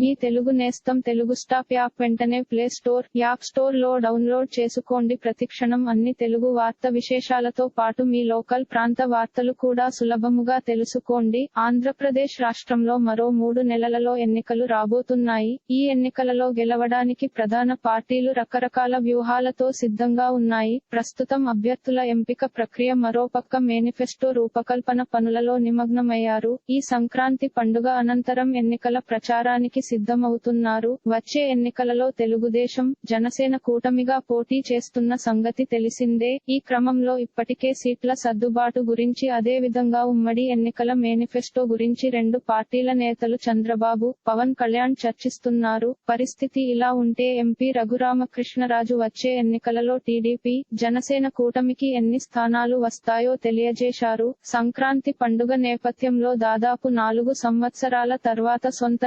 మీ తెలుగు నేస్తం Telugu stop app వెంటనే play store app స్టోర్లో డౌన్లోడ్ చేసుకోండి. ప్రతిక్షణం అన్ని తెలుగు వార్త విశేషాలతో పాటు మీ లోకల్ ప్రాంత వార్తలు కూడా సులభముగా తెలుసుకోండి. ఆంధ్రప్రదేశ్ రాష్ట్రంలో మరో మూడు నెలలలో ఎన్నికలు రాబోతున్నాయి. ఈ ఎన్నికలలో గెలవడానికి ప్రధాన పార్టీలు రకరకాల వ్యూహాలతో సిద్ధంగా ఉన్నాయి. ప్రస్తుతం అభ్యర్థుల ఎంపిక ప్రక్రియ మరోపక్క మేనిఫెస్టో రూపకల్పన పనులలో నిమగ్నమయ్యారు. ఈ సంక్రాంతి పండుగ అనంతరం ఎన్నికల ప్రచారానికి సిద్ధమవుతున్నారు. వచ్చే ఎన్నికలలో తెలుగుదేశం జనసేన కూటమిగా పోటీ చేస్తున్న సంగతి తెలిసిందే. ఈ క్రమంలో ఇప్పటికే సీట్ల సర్దుబాటు గురించి అదే విధంగా ఉమ్మడి ఎన్నికల మేనిఫెస్టో గురించి రెండు పార్టీల నేతలు చంద్రబాబు పవన్ కళ్యాణ్ చర్చిస్తున్నారు. పరిస్థితి ఇలా ఉంటే ఎంపీ రఘురామకృష్ణరాజు వచ్చే ఎన్నికలలో టీడీపీ జనసేన కూటమికి ఎన్ని స్థానాలు వస్తాయో తెలియజేశారు. సంక్రాంతి పండుగ నేపథ్యంలో దాదాపు నాలుగు సంవత్సరాల తర్వాత సొంత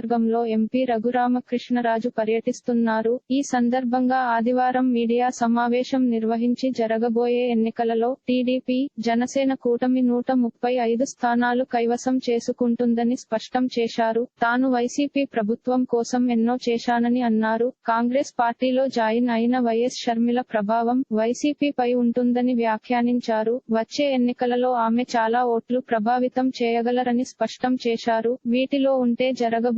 నియోజకవర్గంలో ఎంపీ రఘురామకృష్ణరాజు పర్యటిస్తున్నారు. ఈ సందర్భంగా ఆదివారం మీడియా సమావేశం నిర్వహించి జరగబోయే ఎన్నికలలో టీడీపీ జనసేన కూటమి నూట ముప్పై ఐదు స్థానాలు కైవసం చేసుకుంటుందని స్పష్టం చేశారు. తాను వైసీపీ ప్రభుత్వం కోసం ఎన్నో చేశానని అన్నారు. కాంగ్రెస్ పార్టీలో జాయిన్ అయిన వైఎస్ షర్మిల ప్రభావం వైసీపీపై ఉంటుందని వ్యాఖ్యానించారు. వచ్చే ఎన్నికలలో ఆమె చాలా ఓట్లు ప్రభావితం చేయగలరని స్పష్టం చేశారు. వీటిలో ఉంటే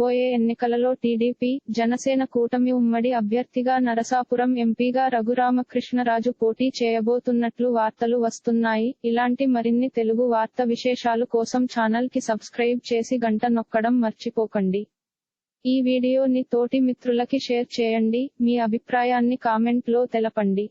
రాబోయే ఎన్నికలలో టీడీపీ జనసేన కూటమి ఉమ్మడి అభ్యర్థిగా నరసాపురం ఎంపీగా రఘురామకృష్ణరాజు పోటీ చేయబోతున్నట్లు వార్తలు వస్తున్నాయి. ఇలాంటి మరిన్ని తెలుగు వార్త విశేషాలు కోసం ఛానల్కి సబ్స్క్రైబ్ చేసి గంట నొక్కడం మర్చిపోకండి. ఈ వీడియోని తోటి మిత్రులకి షేర్ చేయండి. మీ అభిప్రాయాన్ని కామెంట్లో తెలపండి.